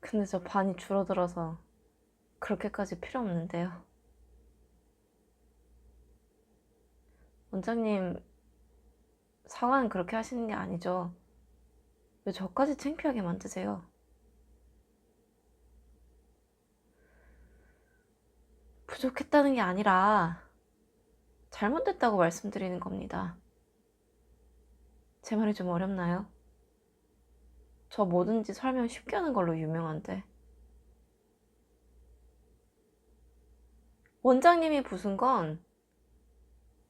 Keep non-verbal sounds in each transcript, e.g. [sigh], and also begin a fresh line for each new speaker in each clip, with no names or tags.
근데 저 반이 줄어들어서 그렇게까지 필요 없는데요. 원장님, 사과는 그렇게 하시는 게 아니죠. 왜 저까지 창피하게 만드세요? 부족했다는 게 아니라 잘못됐다고 말씀드리는 겁니다. 제 말이 좀 어렵나요? 저 뭐든지 설명 쉽게 하는 걸로 유명한데. 원장님이 부순 건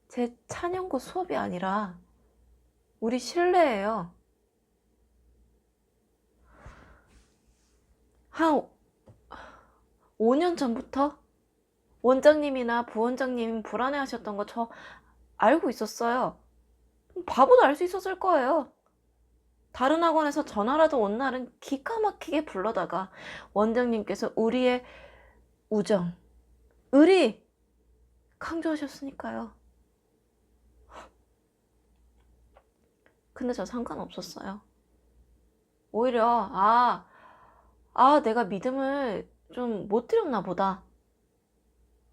제 찬영고 수업이 아니라 우리 실내예요. 한 5년 전부터 원장님이나 부원장님 불안해 하셨던 거 저 알고 있었어요. 바보도 알 수 있었을 거예요. 다른 학원에서 전화라도 온 날은 기가 막히게 불러다가 원장님께서 우리의 우정, 의리 강조하셨으니까요. 근데 저 상관없었어요. 오히려, 아, 아, 내가 믿음을 좀 못 드렸나 보다.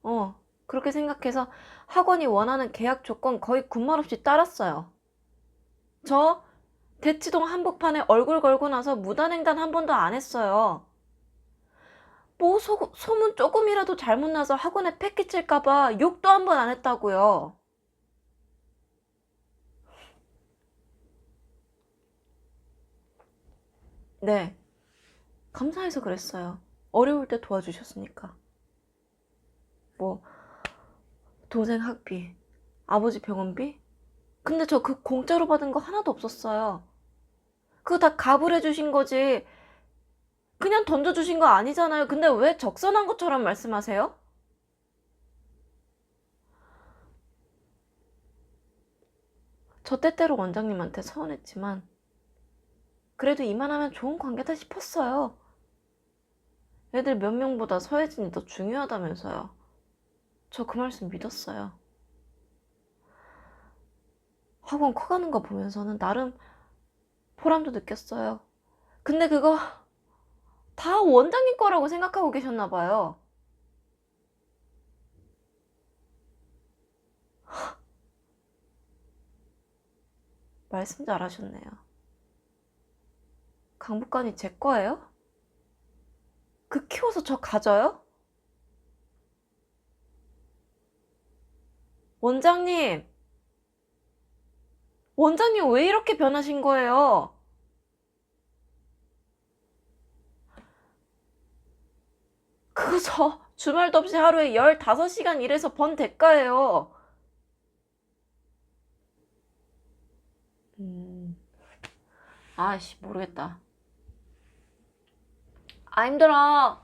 어, 그렇게 생각해서 학원이 원하는 계약 조건 거의 군말 없이 따랐어요. 저 대치동 한복판에 얼굴 걸고 나서 무단횡단 한 번도 안 했어요. 뭐 소, 소문 조금이라도 잘못 나서 학원에 패 끼칠까봐 욕도 한 번 안 했다고요. 네, 감사해서 그랬어요. 어려울 때 도와주셨으니까. 뭐, 동생 학비, 아버지 병원비? 근데 저 그 공짜로 받은 거 하나도 없었어요. 그거 다 갑을 해주신 거지. 그냥 던져주신 거 아니잖아요. 근데 왜 적선한 것처럼 말씀하세요? 저 때때로 원장님한테 서운했지만, 그래도 이만하면 좋은 관계다 싶었어요. 애들 몇 명보다 서혜진이 더 중요하다면서요. 저 그 말씀 믿었어요. 학원 커가는 거 보면서는 나름 보람도 느꼈어요. 근데 그거 다 원장님 거라고 생각하고 계셨나 봐요. [laughs] 말씀 잘하셨네요. 강북관이 제 거예요? 그 키워서 저 가져요? 원장님, 원장님 왜 이렇게 변하신 거예요? 그거 저 주말도 없이 하루에 15시간 일해서 번 대가예요. 음, 아씨, 모르겠다. 아, 힘들어.